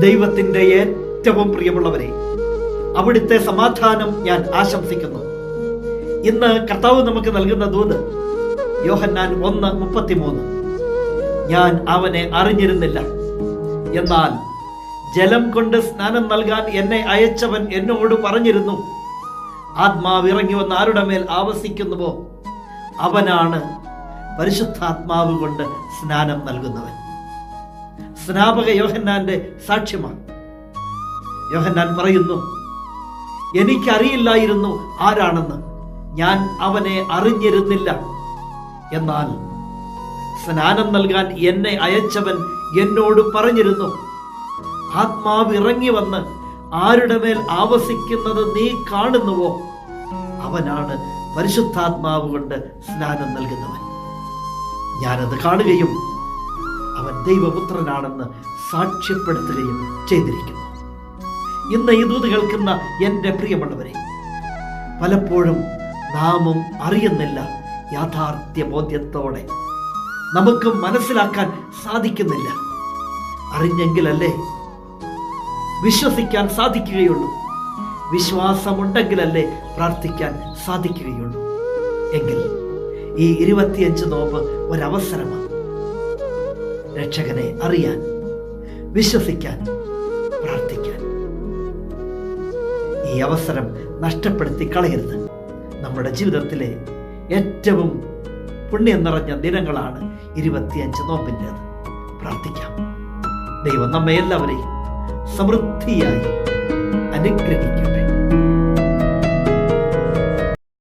ദൈവത്തിന്റെ ഏറ്റവും പ്രിയമുള്ളവരെ അവിടുത്തെ സമാധാനം ഞാൻ ആശംസിക്കുന്നു. ഇന്ന് കർത്താവ് നമുക്ക് നൽകുന്ന ദൂത് യോഹന്നാൻ ഒന്ന് മുപ്പത്തിമൂന്ന്. ഞാൻ അവനെ അറിഞ്ഞിരുന്നില്ല. എന്നാൽ ജലം കൊണ്ട് സ്നാനം നൽകാൻ എന്നെ അയച്ചവൻ എന്നോട് പറഞ്ഞിരുന്നു. ആത്മാവ് ഇറങ്ങി വന്ന് ആരുടെ മേൽ ആവസിക്കുന്നുവോ? അവനാണ് പരിശുദ്ധാത്മാവ് കൊണ്ട് സ്നാനം നൽകുന്നവൻ. സ്നാപക യോഹന്നാന്റെ സാക്ഷ്യമാണ്. യോഹന്നാൻ പറയുന്നു എനിക്കറിയില്ലായിരുന്നു ആരാണെന്ന്. ഞാൻ അവനെ അറിഞ്ഞിരുന്നില്ല. എന്നാൽ സ്നാനം നൽകാൻ എന്നെ അയച്ചവൻ എന്നോട് പറഞ്ഞിരുന്നു ആത്മാവ് ഇറങ്ങി വന്ന് ആരുടെ മേൽ ആവസിക്കുന്നത് നീ കാണുന്നുവോ? അവനാണ് പരിശുദ്ധാത്മാവ് കൊണ്ട് സ്നാനം നൽകുന്നവൻ. ഞാനത് കാണുകയും ദൈവപുത്രനാണെന്ന് സാക്ഷ്യപ്പെടുത്തുകയും ചെയ്തിരിക്കുന്നു. ഇന്ന് ഈ ദൂത് കേൾക്കുന്ന എന്റെ പ്രിയമുള്ളവരെ പലപ്പോഴും നാമും അറിയുന്നില്ല യാഥാർത്ഥ്യ ബോധ്യത്തോടെ. നമുക്ക് മനസ്സിലാക്കാൻ സാധിക്കുന്നില്ല. അറിഞ്ഞെങ്കിലല്ലേ വിശ്വസിക്കാൻ സാധിക്കുകയുള്ളൂ. വിശ്വാസമുണ്ടെങ്കിലല്ലേ പ്രാർത്ഥിക്കാൻ സാധിക്കുകയുള്ളൂ. എങ്കിൽ ഈ ഇരുപത്തിയഞ്ച് നോമ്പ് ഒരവസരമാണ്. രക്ഷകനെ അറിയാൻ വിശ്വസിക്കാൻ പ്രാർത്ഥിക്കാൻ. ഈ അവസരം നഷ്ടപ്പെടുത്തി കളയരുത്. നമ്മുടെ ജീവിതത്തിലെ ഏറ്റവും പുണ്യം നിറഞ്ഞ ദിനങ്ങളാണ് ഇരുപത്തിയഞ്ച് നോമ്പിന്റെത്. പ്രാർത്ഥിക്കാം. ദൈവം നമ്മെ എല്ലാവരെയും സമൃദ്ധിയായി അനുഗ്രഹിക്കട്ടെ.